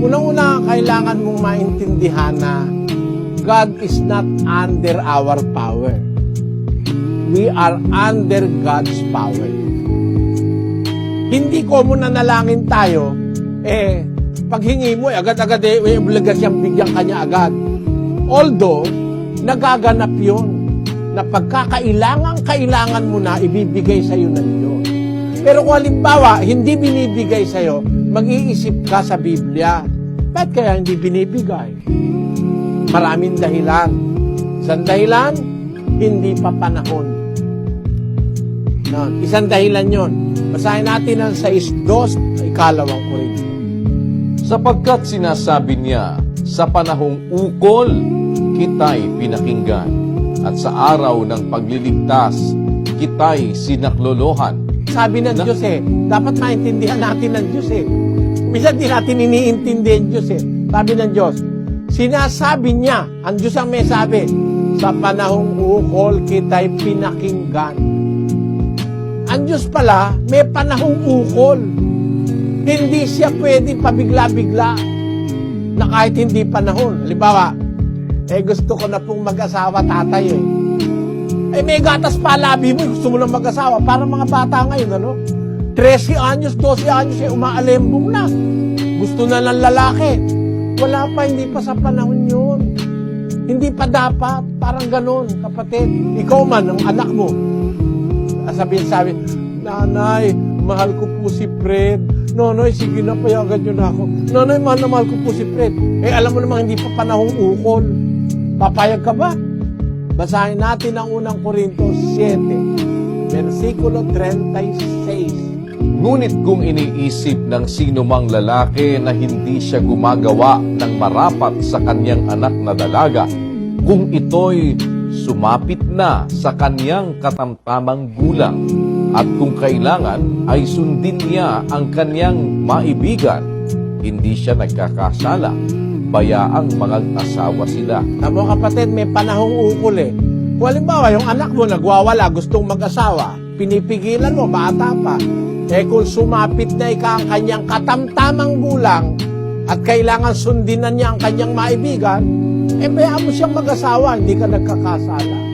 Unang-una, kailangan mong maintindihan na God is not under our power. We are under God's power. Hindi ko mo nanalangin tayo, eh, paghingi mo, eh, agad-agad eh, may obligasyang bigyan kanya agad. Although, nagaganap yon na pagkakailangan, kailangan mo na ibibigay sa'yo ng Diyos. Pero kung halimbawa, hindi binibigay sa'yo, mag-iisip ka sa Biblia. Ba't kaya hindi binibigay? Maraming dahilan. Isang dahilan, hindi pa panahon. Yan. Isang dahilan yon. Basahin natin ang 6.2, ikalawang Korinto. Sapagkat sinasabi niya, sa panahong ukol, kita'y pinakinggan. At sa araw ng pagliligtas, kita'y sinaklolohan. Sabi ng Diyos eh, dapat maintindihan natin ng Diyos eh. Minsan di natin iniintindi ang Diyos eh. Sabi ng Diyos, sinasabi niya, ang Diyos ang may sabi, sa panahong ukol kita'y pinakinggan. Ang Diyos pala, may panahong ukol. Hindi siya pwede pabigla-bigla na kahit hindi panahon. Halimbawa, eh gusto ko na pong mag-asawa tatay eh. Eh may gatas pa labi mo, gusto mo lang mag-asawa. Para mga bata ngayon, ano? 13 anyos, 12 anyos, eh, umaalembong na. Gusto na ng lalaki. Wala pa, hindi pa sa panahon yun. Hindi pa dapat. Parang ganon, kapatid. Ikaw man, ang anak mo. Sabihin sabi, Nanay, mahal ko po si Fred. Nonoy, sige na, payagan niyo na ako. Nonoy, mahal na mahal ko po si Fred. Eh, alam mo namang hindi pa panahong ukol. Papayag ka ba? Basahin natin ang unang Korinto 7, versikulo 36. Ngunit kung iniisip ng sino mang lalaki na hindi siya gumagawa ng marapat sa kanyang anak na dalaga, kung ito'y sumapit na sa kanyang katamtamang gulang, at kung kailangan ay sundin niya ang kanyang maibigan, hindi siya nagkakasala, bayaang mga asawa sila. Tamo kapatid, may panahong ukol eh. Kung halimbawa, yung anak mo nagwawala, gustong mag-asawa, pinipigilan mo, bata pa. Eh kung sumapit na ika ang kanyang katamtamang gulang at kailangan sundin na niya ang kanyang maibigan, eh bayaan mo siyang mag-asawa, hindi ka nagkakasala.